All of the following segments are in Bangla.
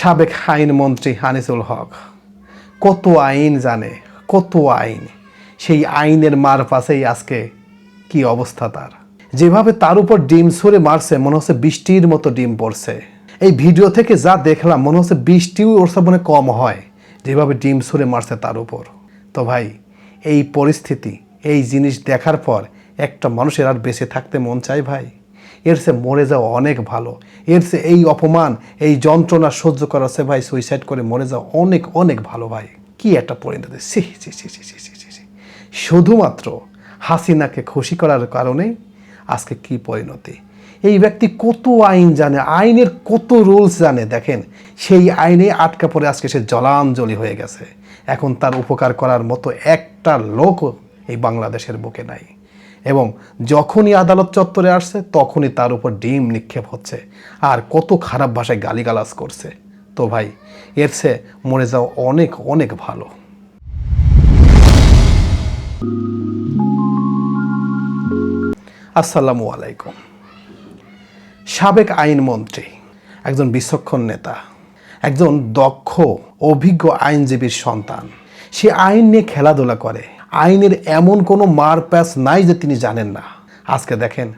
সাবেক আইনমন্ত্রী হানিসুল হক, কত আইন জানে, কত আইন, সেই আইনের মার পাশেই আজকে কি অবস্থা তার? যেভাবে তার উপর ডিম ছুঁড়ে মারছে, মনে হচ্ছে বৃষ্টির মতো ডিম পড়ছে। এই ভিডিও থেকে যা দেখলাম, মনে হচ্ছে বৃষ্টিও ওর সামনে কম হয়, যেভাবে ডিম ছুঁড়ে মারছে তার উপর। তো ভাই, এই পরিস্থিতি, এই জিনিস দেখার পর একটা মানুষের আর বেঁচে থাকতে মন চায় ভাই? এর সে মরে যাওয়া অনেক ভালো। এর সে এই অপমান, এই যন্ত্রণা সহ্য করা সে ভাই সুইসাইড করে মরে যাওয়া অনেক অনেক ভালো ভাই। কি একটা পরিণত সি সি সি সি সি সি সি শুধুমাত্র হাসিনাকে খুশি করার কারণে আজকে কি পরিণতি? এই ব্যক্তি কত আইন জানে, আইনের কত রুলস জানে, দেখেন। সেই আইনে আটকা পড়ে আজকে সে জলাঞ্জলি হয়ে গেছে। এখন তার উপকার করার মতো একটা লোক এই বাংলাদেশের বুকে নাই। যখনই আদালত চত্বরে আসছে, তখনই তার উপর ডিম নিক্ষেপ হচ্ছে। আর কত খারাপ ভাষায় গালিগালাজ করছে। তো ভাই, এর সে মরে যাওয়া অনেক অনেক ভালো। আসসালামু আলাইকুম। সাবেক আইনমন্ত্রী, একজন বিচক্ষণ নেতা, একজন দক্ষ, অভিজ্ঞ আইনজীবীর সন্তান। সে আইন নিয়ে খেলাধুলা করে। আইনের এমন কোনো মার প্যাচ নাই যে তিনি জানেন না। আজকে দেখেন,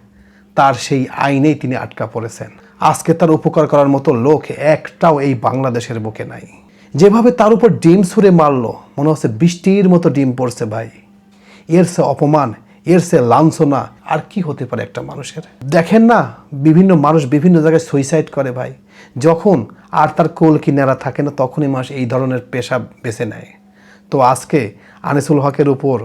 তার সেই আইনেই তিনি আটকা পড়েছেন। আজকে তার উপকার করার মতো লোক একটাও এই বাংলাদেশের বুকে নাই। যেভাবে তার উপর ডিম ছুঁড়ে মারলো, মনে হচ্ছে বৃষ্টির মতো ডিম পড়ছে ভাই। এর সে অপমান, এর সে লাঞ্ছনা আর কি হতে পারে একটা মানুষের? দেখেন না, বিভিন্ন মানুষ বিভিন্ন জায়গায় সুইসাইড করে ভাই। যখন আর তার কোল কিনারা থাকে না, তখনই মানুষ এই ধরনের পেশা বেছে নেয়। তো আজকে আনিসুল হকের উপর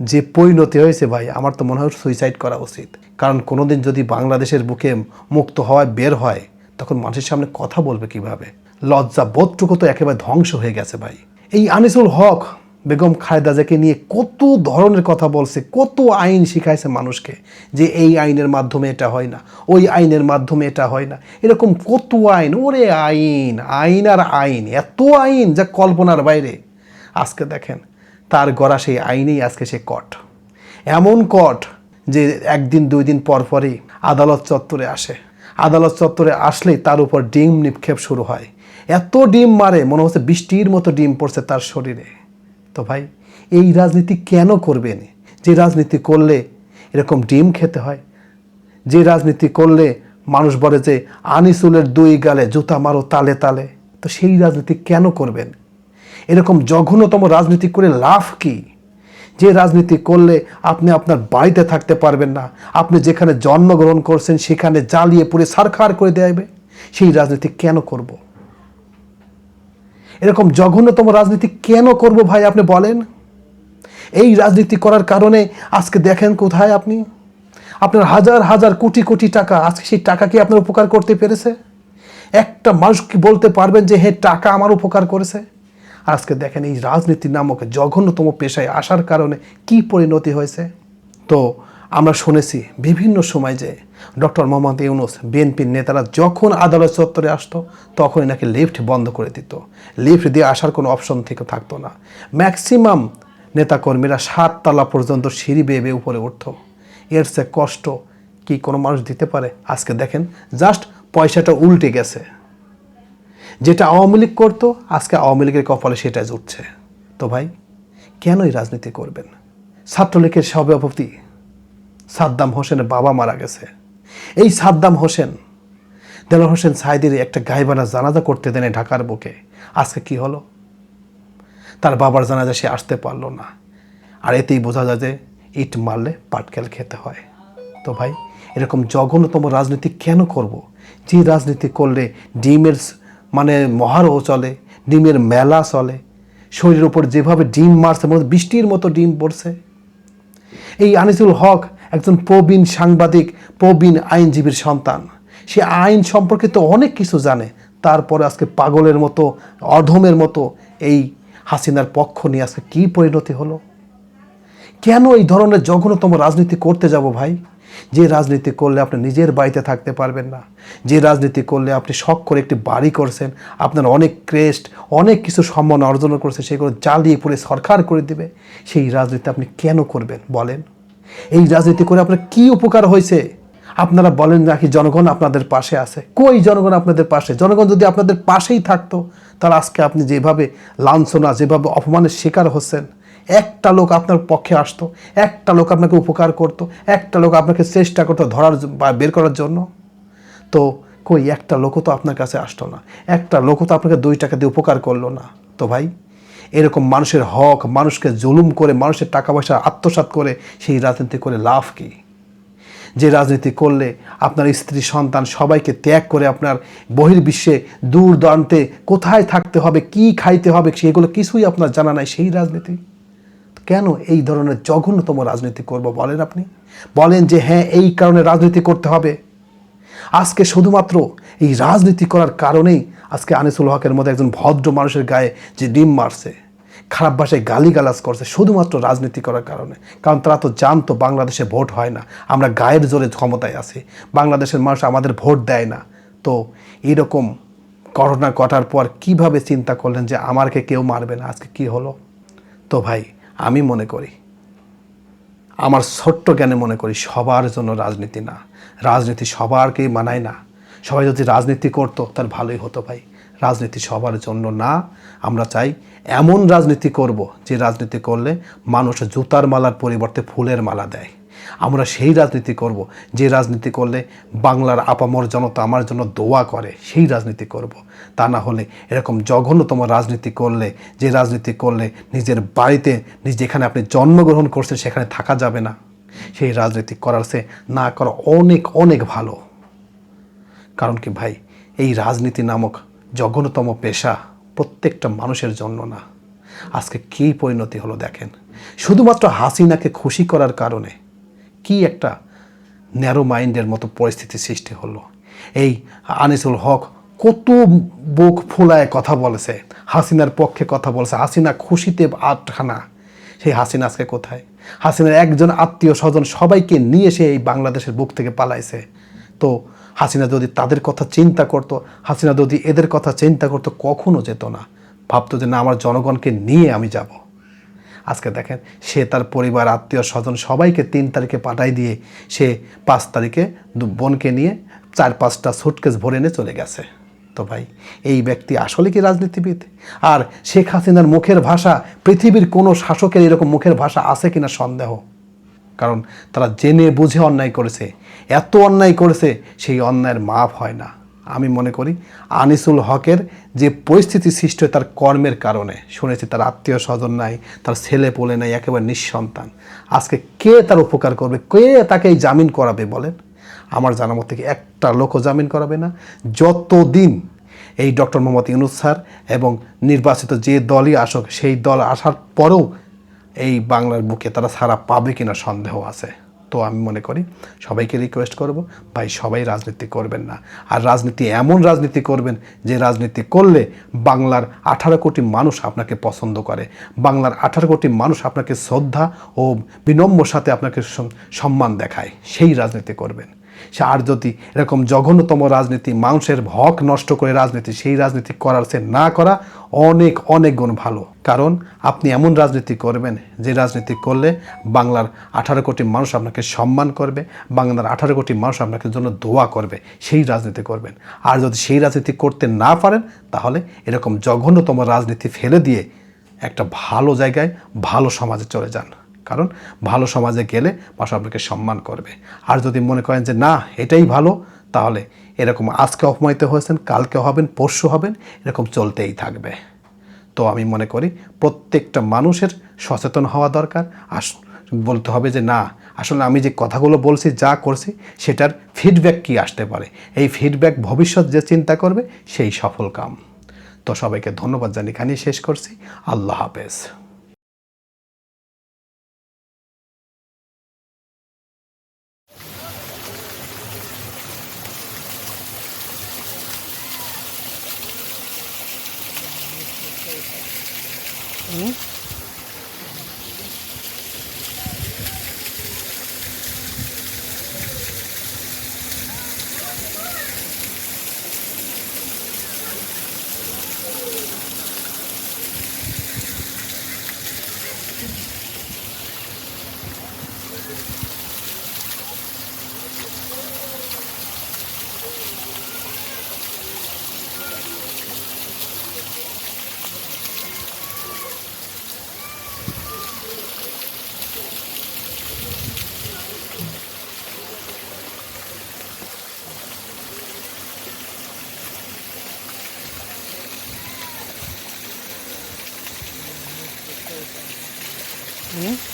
যে পরিণতি হয়েছে ভাই, আমার তো মনে হয় সুইসাইড করা উচিত। কারণ কোনোদিন যদি বাংলাদেশের বুকে মুক্ত হওয়ায় বের হয়, তখন মানুষের সামনে কথা বলবে কীভাবে? লজ্জা বোধটুকু তো একেবারে ধ্বংস হয়ে গেছে ভাই। এই আনিসুল হক, বেগম খালেদা জিয়াকে নিয়ে কত ধরনের কথা বলছে, কত আইন শিখাইছে মানুষকে যে এই আইনের মাধ্যমে এটা হয় না, ওই আইনের মাধ্যমে এটা হয় না। এরকম কত আইন, ওরে আইন আইন আর আইন, এত আইন যা কল্পনার বাইরে। আজকে দেখেন তার গড়া সেই আইনেই আজকে সে কট এমন কট যে একদিন দুই দিন পর পরই আদালত চত্বরে আসে। আদালত চত্বরে আসলেই তার উপর ডিম নিক্ষেপ শুরু হয়। এত ডিম মারে, মনে হচ্ছে বৃষ্টির মতো ডিম পড়ছে তার শরীরে। তো ভাই, এই রাজনীতি কেন করবেন? যে রাজনীতি করলে এরকম ডিম খেতে হয়। যে রাজনীতি করলে মানুষ বলে যে আনিসুলের দুই গালে জুতা মারো তালে তালে। তো সেই রাজনীতি কেন করবেন? এরকম জঘন্যতম রাজনীতি করে লাভ কি? যে রাজনীতি করলে আপনি আপনার বাড়িতে থাকতে পারবেন না, আপনি যেখানে জন্মগ্রহণ করছেন সেখানে জ্বালিয়ে পুড়ে সারখার করে দেবে সেই রাজনীতি কেন করব। এরকম জঘন্যতম রাজনীতি কেন করব ভাই আপনি বলেন? এই রাজনীতি করার কারণে আজকে দেখেন কোথায় আপনি? আপনার হাজার হাজার কোটি কোটি টাকা, আজকে সেই টাকা কি আপনার উপকার করতে পেরেছে? একটা মানুষ কি বলতে পারবেন যে হ্যাঁ টাকা আমার উপকার করেছে আজকে দেখেন এই রাজনীতি নামক জঘন্যতম পেশায় আসার কারণে কি পরিণতি হয়েছে? তো আমরা শুনেছি বিভিন্ন সময় যে ডক্টর মোহাম্মদ ইউনুস বিএনপির নেতারা যখন আদালত চত্বরে আসতো, তখনই নাকি লিফট বন্ধ করে দিত। লিফট দিয়ে আসার কোনো অপশন থেকে থাকতো না। ম্যাক্সিমাম নেতাকর্মীরা সাততলা পর্যন্ত সিঁড়ি বেয়ে বেয়ে উপরে উঠতো। এর সে কষ্ট কি কোনো মানুষ দিতে পারে? আজকে দেখেন, জাস্ট পয়সাটা উল্টে গেছে। যেটা আওয়ামী লীগ করতো, আজকে আওয়ামী লীগের কপালে সেটা জুটছে। তো ভাই কেনই রাজনীতি করবেন? ছাত্রলীগের সভাপতি সাদ্দাম হোসেনের বাবা মারা গেছে। এই সাদ্দাম হোসেন, দেলোয়ার হোসেন সাইদির একটা গাইবানা জানাজা করতে দেনে ঢাকার বুকে। আজকে কি হলো? তার বাবার জানাজা সে আসতে পারল না। আর এতেই বোঝা যায় যে ইট মারলে পাটকেল খেতে হয়। তো ভাই, এরকম জঘন্যতম রাজনীতি কেন করব। যে রাজনীতি করলে ডিমের মানে মহারও চলে, ডিমের মেলা চলে, শরীরের উপর যেভাবে ডিম মারছে, মনে বৃষ্টির মতো ডিম পড়ছে। এই আনিসুল হক একজন প্রবীণ সাংবাদিক, প্রবীণ আইনজীবীর সন্তান। সে আইন সম্পর্কিত অনেক কিছু জানে। তারপরে আজকে পাগলের মতো, অধমের মতো এই হাসিনার পক্ষ নিয়ে আজকে কী পরিণতি হলো? কেন এই ধরনের জঘন্যতম রাজনীতি করতে যাব ভাই? যে রাজনীতি করলে আপনি নিজের বাড়িতে থাকতে পারবেন না, যে রাজনীতি করলে আপনি শখ করে একটি বাড়ি করছেন, আপনার অনেক ক্রেস্ট, অনেক কিছু সম্মান অর্জন করছে, সেগুলো জ্বালিয়ে পুড়ে সরকার করে দিবে, সেই রাজনীতি আপনি কেন করবেন বলেন? এই রাজনীতি করে আপনার কি উপকার হয়েছে? আপনারা বলেন নাকি জনগণ আপনাদের পাশে আছে। কই জনগণ আপনাদের পাশে? জনগণ যদি আপনাদের পাশেই থাকতো, তাহলে আজকে আপনি যেভাবে লাঞ্ছনা, যেভাবে অপমানের শিকার হচ্ছেন একটা লোক আপনার পক্ষে আসতো, একটা লোক আপনাকে উপকার করতো, একটা লোক আপনাকে চেষ্টা করতো ধরার বা বের করার জন্য। তো কই, একটা লোকও তো আপনার কাছে আসতো না, একটা লোকও তো আপনাকে দুই টাকা দিয়ে উপকার করল না। তো ভাই, এরকম মানুষের হক, মানুষকে জুলুম করে, মানুষের টাকা পয়সা আত্মসাৎ করে, সেই রাজনীতি করে লাভ কী? যে রাজনীতি করলে আপনার স্ত্রী, সন্তান সবাইকে ত্যাগ করে আপনার বহির্বিশ্বে দূর দূরান্তে কোথায় থাকতে হবে, কি খাইতে হবে, সেগুলো কিছুই আপনার জানা নাই সেই রাজনীতি। কেন এই ধরনের জঘন্যতম রাজনীতি করব বলেন আপনি? বলেন যে হ্যাঁ এই কারণে রাজনীতি করতে হবে। আজকে শুধুমাত্র এই রাজনীতি করার কারণেই আজকে আনিসুল হকের মতো একজন ভদ্র মানুষের গায়ে যে ডিম মারছে, খারাপ ভাষায় গালিগালাজ করছে, শুধুমাত্র রাজনীতি করার কারণে। কারণ তারা তো জানতো বাংলাদেশে ভোট হয় না। আমরা গায়ের জোরে ক্ষমতায় আছি। বাংলাদেশের মানুষ আমাদের ভোট দেয় না। তো এরকম করোনা কটার পর কীভাবে চিন্তা করলেন যে আমাকে কেউ মারবে না? আজকে কি হলো? তো ভাই আমি মনে করি। আমার ছোট্ট জ্ঞানে মনে করি সবার জন্য রাজনীতি না। রাজনীতি সবারকেই মানায় না। সবাই যদি রাজনীতি করতো, তার ভালোই হতো ভাই। রাজনীতি সবার জন্য না। আমরা চাই এমন রাজনীতি করব, যে রাজনীতি করলে মানুষ জুতার মালার পরিবর্তে ফুলের মালা দেয়। আমরা সেই রাজনীতি করব। যে রাজনীতি করলে বাংলার আপামর জনতা আমার জন্য দোয়া করে, সেই রাজনীতি করব। তা না হলে এরকম জঘন্যতম রাজনীতি করলে, যে রাজনীতি করলে নিজের বাড়িতে নিজ যেখানে আপনি জন্মগ্রহণ করছেন সেখানে থাকা যাবে না। সেই রাজনীতি করার সে না করা অনেক অনেক ভালো। কারণ কি ভাই, এই রাজনীতি নামক জঘন্যতম পেশা প্রত্যেকটা মানুষের জন্য না। আজকে কী পরিণতি হলো দেখেন। শুধুমাত্র হাসিনাকে খুশি করার কারণে কি একটা ন্যারো মাইন্ডের মতো পরিস্থিতি সৃষ্টি হলো? এই আনিসুল হক কত বুক ফুলায় কথা বলেছে, হাসিনার পক্ষে কথা বলেছে। হাসিনা খুশিতে আটখানা। সেই হাসিনা আজকে কোথায়? হাসিনার একজন আত্মীয় স্বজন সবাইকে নিয়ে সে এই বাংলাদেশের বুক থেকে পালাইছে। তো হাসিনা যদি তাদের কথা চিন্তা করত, হাসিনা যদি এদের কথা চিন্তা করতো, কখনো যেত না। ভাবতো যে না, আমার জনগণকে নিয়ে আমি যাব। আজকে দেখেন, সে তার পরিবার, আত্মীয় স্বজন সবাইকে তিন তারিখে পাঠাই দিয়ে সে পাঁচ তারিখে বোনকে নিয়ে চার পাঁচটা সুটকেস ভরে এনে চলে গেছে। তো ভাই, এই ব্যক্তি আসলে কি রাজনীতিবিদ? আর শেখ হাসিনার মুখের ভাষা, পৃথিবীর কোনো শাসকের এরকম মুখের ভাষা আছে কিনা সন্দেহ? কারণ তারা জেনে বুঝে অন্যায় করেছে। এত অন্যায় করেছে, সেই অন্যায়ের মাপ হয় না। আমি মনে করি, আনিসুল হকের যে পরিস্থিতি সৃষ্টি হয় তার কর্মের কারণে, শুনেছি তার আত্মীয় স্বজন নাই, তার ছেলে পোলে নাই, একেবারে নিঃসন্তান। আজকে কে তার উপকার করবে, কে তাকে এই জামিন করাবে বলেন? আমার জানা মতে কি একটা লোকও জামিন করাবে না? যতদিন এই ডক্টর মোহাম্মদ ইউনুস স্যার এবং নির্বাচিত যে দলই আসুক, সেই দল আসার পরেও এই বাংলার বুকে তারা সারা পাবে কিনা সন্দেহ আছে। তো আমি মনে করি সবাইকে রিকোয়েস্ট করব, ভাই সবাই রাজনীতি করবেন না। আর রাজনীতি এমন রাজনীতি করবেন যে রাজনীতি করলে বাংলার আঠারো কোটি মানুষ আপনাকে পছন্দ করে, বাংলার আঠারো কোটি মানুষ আপনাকে শ্রদ্ধা ও বিনম্র সাথে আপনাকে সম্মান দেখায়, সেই রাজনীতি করবেন। আর যদি এরকম জঘন্যতম রাজনীতি, মানুষের হক নষ্ট করে রাজনীতি, সেই রাজনীতি করার সে না করা অনেক অনেক গুণ ভালো। কারণ আপনি এমন রাজনীতি করবেন, যে রাজনীতি করলে বাংলার আঠারো কোটি মানুষ আপনাকে সম্মান করবে, বাংলার আঠারো কোটি মানুষ আপনাকে জন্য দোয়া করবে, সেই রাজনীতি করবেন। আর যদি সেই রাজনীতি করতে না পারেন, তাহলে এরকম জঘন্যতম রাজনীতি ফেলে দিয়ে একটা ভালো জায়গায়, ভালো সমাজে চলে যান। কারণ ভালো সমাজে গেলে মানুষ আপনাকে সম্মান করবে। আর যদি মনে করেন যে, না, এটাই ভালো, তাহলে এরকম আজকে অপমানিত হয়েছেন, কালকে হবেন, পরশু হবেন, এরকম চলতেই থাকবে। তো আমি মনে করি প্রত্যেকটা মানুষের সচেতন হওয়া দরকার। আস, বলতে হবে যে, না, আসলে আমি যে কথাগুলো বলছি, যা করছি, সেটার ফিডব্যাক কি আসতে পারে? এই ফিডব্যাক ভবিষ্যৎ যে চিন্তা করবে, সেই সফল কাম। তো সবাইকে ধন্যবাদ জানি এখানেই শেষ করছি। আল্লাহ হাফেজ। Mm-hmm. Ayan.